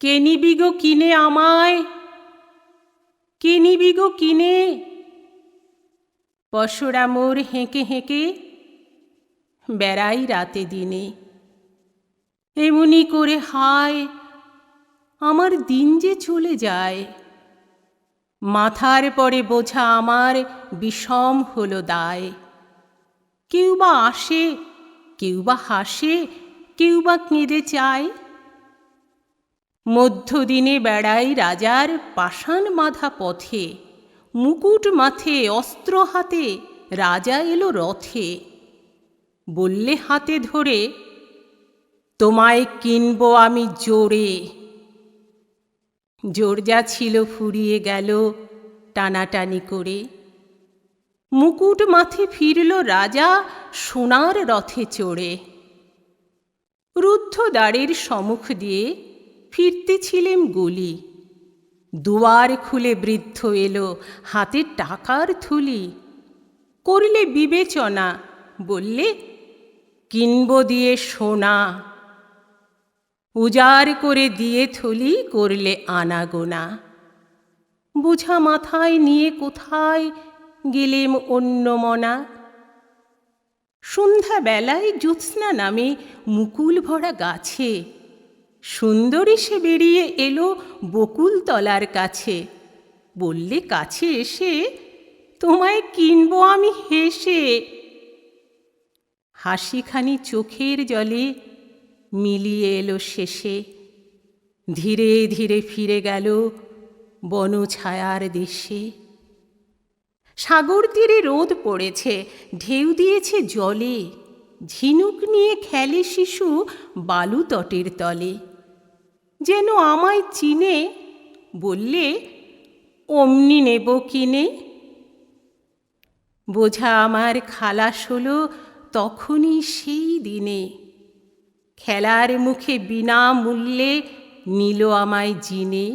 কে নিবি গো কিনে আমায়? কে নিবি গো কিনে? পশরা মোর হেঁকে হেঁকে বেড়াই রাতে দিনে। এমনি করে হায়, আমার দিন যে চলে যায়। মাথার পরে বোঝা আমার বিষম হলো দায়। কেউ বা আসে, কেউ বা হাসে, কেউ বা কেঁদে চায়। মধ্যদিনে বেড়াই রাজার পাষাণ মাধা পথে, মুকুট মাথে, অস্ত্র হাতে রাজা এলো রথে। বললে হাতে ধরে, তোমায় কিনব আমি জোরে। জোর যা ছিল ফুরিয়ে গেল টানাটানি করে। মুকুট মাথে ফিরল রাজা সোনার রথে চড়ে। রুদ্ধ দ্বারের সম্মুখ দিয়ে ফিরতেছিলেম গলি। দুয়ার খুলে বৃদ্ধ এলো হাতে টাকার থুলি। করলে বিবেচনা, বললে, কিনব দিয়ে সোনা। উজাড় করে দিয়ে থলি করলে আনাগোনা। বুঝা মাথায় নিয়ে কোথায় গেলেম অন্য মনা? সন্ধ্যাবেলায় জ্যোৎস্না নামে মুকুল ভরা গাছে সুন্দরী সে বেরিয়ে এলো বকুলতলার কাছে। বললে, কাছে এসে তোমায় কিনবো আমি হেসে। হাসিখানি চোখের জলে মিলিয়ে এলো শেষে। ধীরে ধীরে ফিরে গেল বন ছায়ার দেশে। সাগর তীরে রোদ পড়েছে, ঢেউ দিয়েছে জলে। ঝিনুক নিয়ে খেলে শিশু বালু তটের তলে। যেন আমায় চিনে, বললে, অমনি নেব কিনে বোঝা আমার খালাস হলো তখনই সেই দিনে। খেলার মুখে বিনামূল্যে নিল আমায় জিনে।